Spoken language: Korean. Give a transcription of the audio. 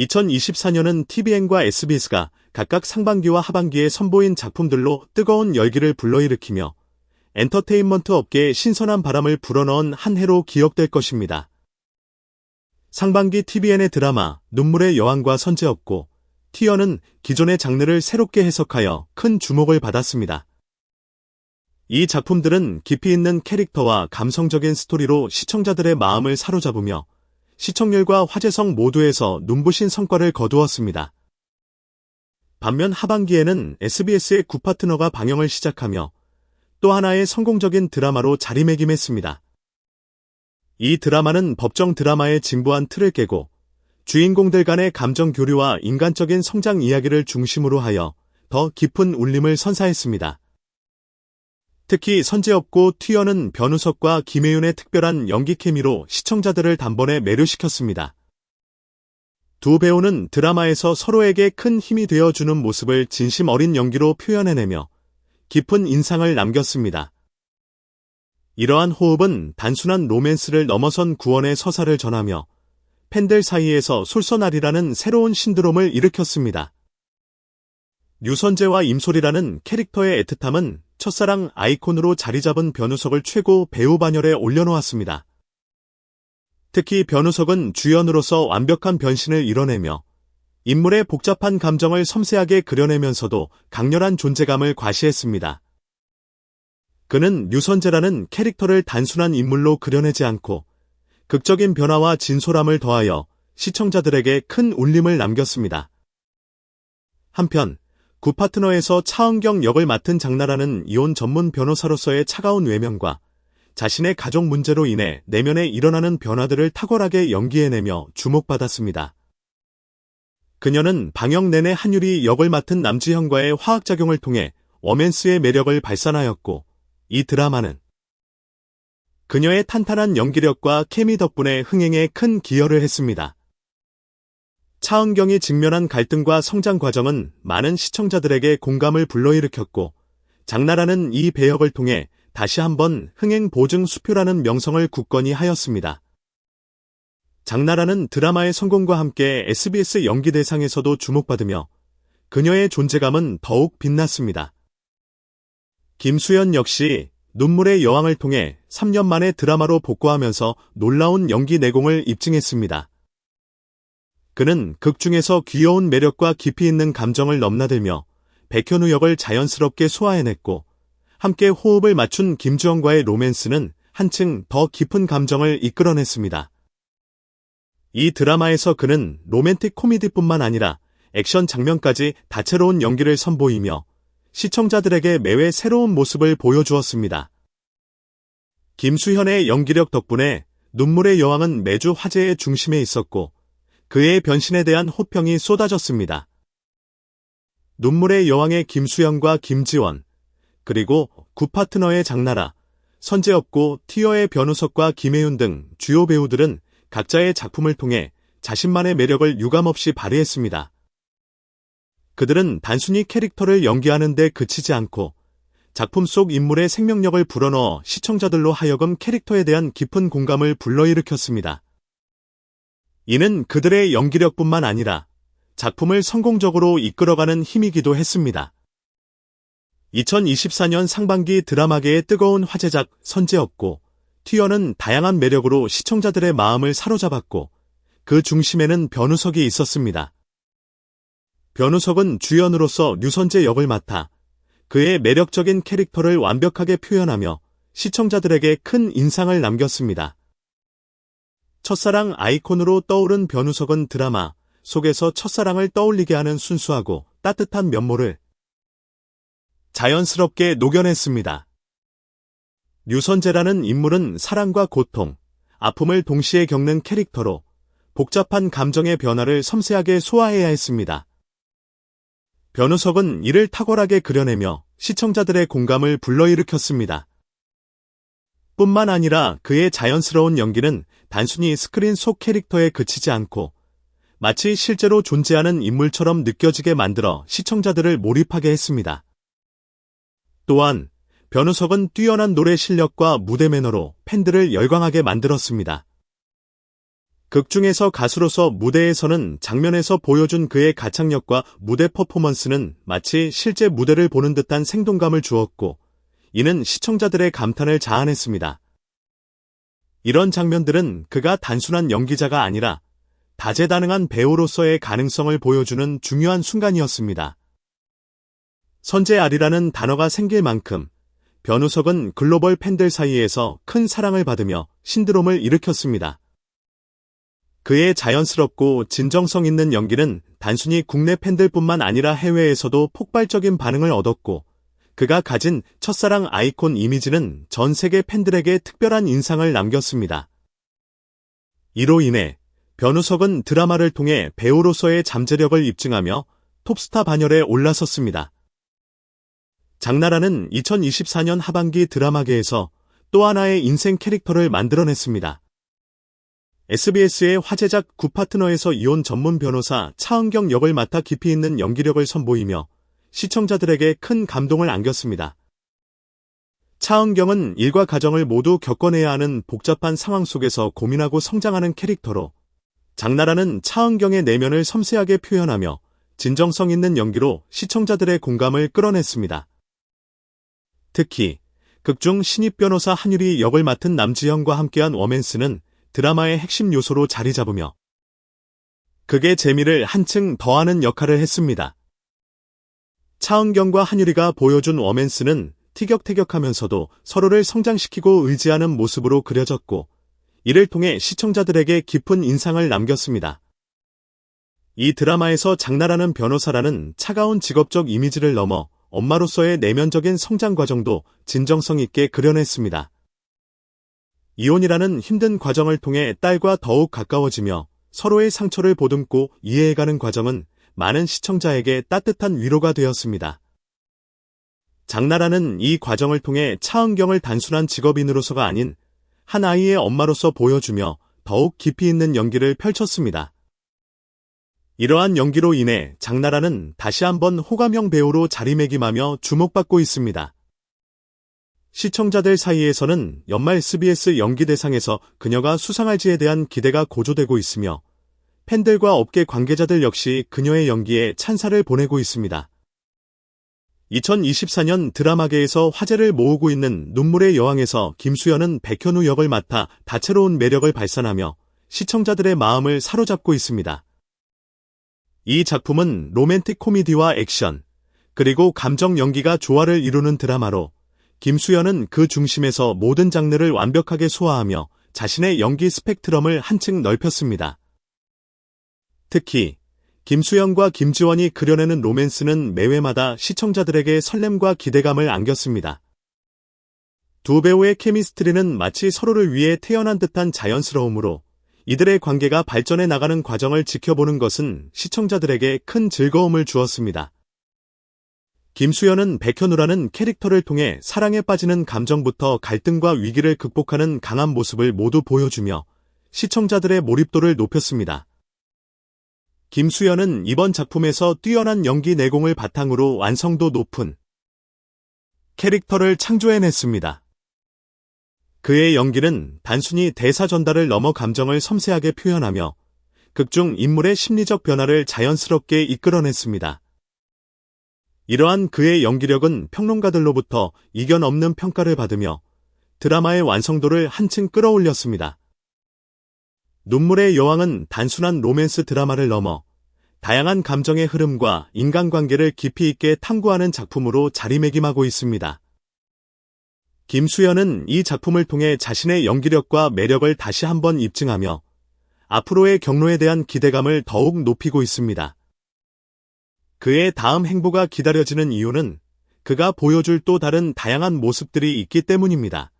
2024년은 TVN과 SBS가 각각 상반기와 하반기에 선보인 작품들로 뜨거운 열기를 불러일으키며 엔터테인먼트 업계에 신선한 바람을 불어넣은 한 해로 기억될 것입니다. 상반기 TVN의 드라마 눈물의 여왕과 선제였고 티어는 기존의 장르를 새롭게 해석하여 큰 주목을 받았습니다. 이 작품들은 깊이 있는 캐릭터와 감성적인 스토리로 시청자들의 마음을 사로잡으며 시청률과 화제성 모두에서 눈부신 성과를 거두었습니다. 반면 하반기에는 SBS의 구파트너가 방영을 시작하며 또 하나의 성공적인 드라마로 자리매김했습니다. 이 드라마는 법정 드라마의 진부한 틀을 깨고 주인공들 간의 감정 교류와 인간적인 성장 이야기를 중심으로 하여 더 깊은 울림을 선사했습니다. 특히 선제업고 튀어는 변우석과 김혜윤의 특별한 연기 케미로 시청자들을 단번에 매료시켰습니다. 두 배우는 드라마에서 서로에게 큰 힘이 되어주는 모습을 진심 어린 연기로 표현해내며 깊은 인상을 남겼습니다. 이러한 호흡은 단순한 로맨스를 넘어선 구원의 서사를 전하며 팬들 사이에서 솔선아리라는 새로운 신드롬을 일으켰습니다. 유선재와 임솔이라는 캐릭터의 애틋함은 첫사랑 아이콘으로 자리 잡은 변우석을 최고 배우 반열에 올려놓았습니다. 특히 변우석은 주연으로서 완벽한 변신을 이뤄내며 인물의 복잡한 감정을 섬세하게 그려내면서도 강렬한 존재감을 과시했습니다. 그는 유선재라는 캐릭터를 단순한 인물로 그려내지 않고 극적인 변화와 진솔함을 더하여 시청자들에게 큰 울림을 남겼습니다. 한편 구파트너에서 차은경 역을 맡은 장나라는 이혼 전문 변호사로서의 차가운 외면과 자신의 가족 문제로 인해 내면에 일어나는 변화들을 탁월하게 연기해내며 주목받았습니다. 그녀는 방영 내내 한유리 역을 맡은 남지현과의 화학작용을 통해 워맨스의 매력을 발산하였고 이 드라마는 그녀의 탄탄한 연기력과 케미 덕분에 흥행에 큰 기여를 했습니다. 차은경이 직면한 갈등과 성장 과정은 많은 시청자들에게 공감을 불러일으켰고 장나라는 이 배역을 통해 다시 한번 흥행 보증 수표라는 명성을 굳건히 하였습니다. 장나라는 드라마의 성공과 함께 SBS 연기대상에서도 주목받으며 그녀의 존재감은 더욱 빛났습니다. 김수현 역시 눈물의 여왕을 통해 3년 만에 드라마로 복구하면서 놀라운 연기 내공을 입증했습니다. 그는 극 중에서 귀여운 매력과 깊이 있는 감정을 넘나들며 백현우 역을 자연스럽게 소화해냈고 함께 호흡을 맞춘 김주영과의 로맨스는 한층 더 깊은 감정을 이끌어냈습니다. 이 드라마에서 그는 로맨틱 코미디뿐만 아니라 액션 장면까지 다채로운 연기를 선보이며 시청자들에게 매회 새로운 모습을 보여주었습니다. 김수현의 연기력 덕분에 눈물의 여왕은 매주 화제의 중심에 있었고 그의 변신에 대한 호평이 쏟아졌습니다. 눈물의 여왕의 김수현과 김지원, 그리고 구파트너의 장나라, 선재엽고 티어의 변우석과 김혜윤 등 주요 배우들은 각자의 작품을 통해 자신만의 매력을 유감없이 발휘했습니다. 그들은 단순히 캐릭터를 연기하는 데 그치지 않고 작품 속 인물의 생명력을 불어넣어 시청자들로 하여금 캐릭터에 대한 깊은 공감을 불러일으켰습니다. 이는 그들의 연기력뿐만 아니라 작품을 성공적으로 이끌어가는 힘이기도 했습니다. 2024년 상반기 드라마계의 뜨거운 화제작 선제였고 튀어는 다양한 매력으로 시청자들의 마음을 사로잡았고 그 중심에는 변우석이 있었습니다. 변우석은 주연으로서 류선재 역을 맡아 그의 매력적인 캐릭터를 완벽하게 표현하며 시청자들에게 큰 인상을 남겼습니다. 첫사랑 아이콘으로 떠오른 변우석은 드라마 속에서 첫사랑을 떠올리게 하는 순수하고 따뜻한 면모를 자연스럽게 녹여냈습니다. 류선재라는 인물은 사랑과 고통, 아픔을 동시에 겪는 캐릭터로 복잡한 감정의 변화를 섬세하게 소화해야 했습니다. 변우석은 이를 탁월하게 그려내며 시청자들의 공감을 불러일으켰습니다. 뿐만 아니라 그의 자연스러운 연기는 단순히 스크린 속 캐릭터에 그치지 않고 마치 실제로 존재하는 인물처럼 느껴지게 만들어 시청자들을 몰입하게 했습니다. 또한 변우석은 뛰어난 노래 실력과 무대 매너로 팬들을 열광하게 만들었습니다. 극 중에서 가수로서 무대에서는 장면에서 보여준 그의 가창력과 무대 퍼포먼스는 마치 실제 무대를 보는 듯한 생동감을 주었고, 이는 시청자들의 감탄을 자아냈습니다. 이런 장면들은 그가 단순한 연기자가 아니라 다재다능한 배우로서의 가능성을 보여주는 중요한 순간이었습니다. 선제아리라는 단어가 생길 만큼 변우석은 글로벌 팬들 사이에서 큰 사랑을 받으며 신드롬을 일으켰습니다. 그의 자연스럽고 진정성 있는 연기는 단순히 국내 팬들뿐만 아니라 해외에서도 폭발적인 반응을 얻었고 그가 가진 첫사랑 아이콘 이미지는 전 세계 팬들에게 특별한 인상을 남겼습니다. 이로 인해 변우석은 드라마를 통해 배우로서의 잠재력을 입증하며 톱스타 반열에 올라섰습니다. 장나라는 2024년 하반기 드라마계에서 또 하나의 인생 캐릭터를 만들어냈습니다. SBS의 화제작 구파트너에서 이혼 전문 변호사 차은경 역을 맡아 깊이 있는 연기력을 선보이며 시청자들에게 큰 감동을 안겼습니다. 차은경은 일과 가정을 모두 겪어내야 하는 복잡한 상황 속에서 고민하고 성장하는 캐릭터로 장나라는 차은경의 내면을 섬세하게 표현하며 진정성 있는 연기로 시청자들의 공감을 끌어냈습니다. 특히 극중 신입 변호사 한유리 역을 맡은 남지현과 함께한 워맨스는 드라마의 핵심 요소로 자리 잡으며 극의 재미를 한층 더하는 역할을 했습니다. 차은경과 한유리가 보여준 워맨스는 티격태격하면서도 서로를 성장시키고 의지하는 모습으로 그려졌고 이를 통해 시청자들에게 깊은 인상을 남겼습니다. 이 드라마에서 장나라는 변호사라는 차가운 직업적 이미지를 넘어 엄마로서의 내면적인 성장 과정도 진정성 있게 그려냈습니다. 이혼이라는 힘든 과정을 통해 딸과 더욱 가까워지며 서로의 상처를 보듬고 이해해가는 과정은 많은 시청자에게 따뜻한 위로가 되었습니다. 장나라는 이 과정을 통해 차은경을 단순한 직업인으로서가 아닌 한 아이의 엄마로서 보여주며 더욱 깊이 있는 연기를 펼쳤습니다. 이러한 연기로 인해 장나라는 다시 한번 호감형 배우로 자리매김하며 주목받고 있습니다. 시청자들 사이에서는 연말 SBS 연기대상에서 그녀가 수상할지에 대한 기대가 고조되고 있으며 팬들과 업계 관계자들 역시 그녀의 연기에 찬사를 보내고 있습니다. 2024년 드라마계에서 화제를 모으고 있는 눈물의 여왕에서 김수현은 백현우 역을 맡아 다채로운 매력을 발산하며 시청자들의 마음을 사로잡고 있습니다. 이 작품은 로맨틱 코미디와 액션, 그리고 감정 연기가 조화를 이루는 드라마로 김수현은 그 중심에서 모든 장르를 완벽하게 소화하며 자신의 연기 스펙트럼을 한층 넓혔습니다. 특히 김수현과 김지원이 그려내는 로맨스는 매회마다 시청자들에게 설렘과 기대감을 안겼습니다. 두 배우의 케미스트리는 마치 서로를 위해 태어난 듯한 자연스러움으로 이들의 관계가 발전해 나가는 과정을 지켜보는 것은 시청자들에게 큰 즐거움을 주었습니다. 김수현은 백현우라는 캐릭터를 통해 사랑에 빠지는 감정부터 갈등과 위기를 극복하는 강한 모습을 모두 보여주며 시청자들의 몰입도를 높였습니다. 김수현은 이번 작품에서 뛰어난 연기 내공을 바탕으로 완성도 높은 캐릭터를 창조해냈습니다. 그의 연기는 단순히 대사 전달을 넘어 감정을 섬세하게 표현하며 극중 인물의 심리적 변화를 자연스럽게 이끌어냈습니다. 이러한 그의 연기력은 평론가들로부터 이견 없는 평가를 받으며 드라마의 완성도를 한층 끌어올렸습니다. 눈물의 여왕은 단순한 로맨스 드라마를 넘어 다양한 감정의 흐름과 인간관계를 깊이 있게 탐구하는 작품으로 자리매김하고 있습니다. 김수현은 이 작품을 통해 자신의 연기력과 매력을 다시 한번 입증하며 앞으로의 경로에 대한 기대감을 더욱 높이고 있습니다. 그의 다음 행보가 기다려지는 이유는 그가 보여줄 또 다른 다양한 모습들이 있기 때문입니다.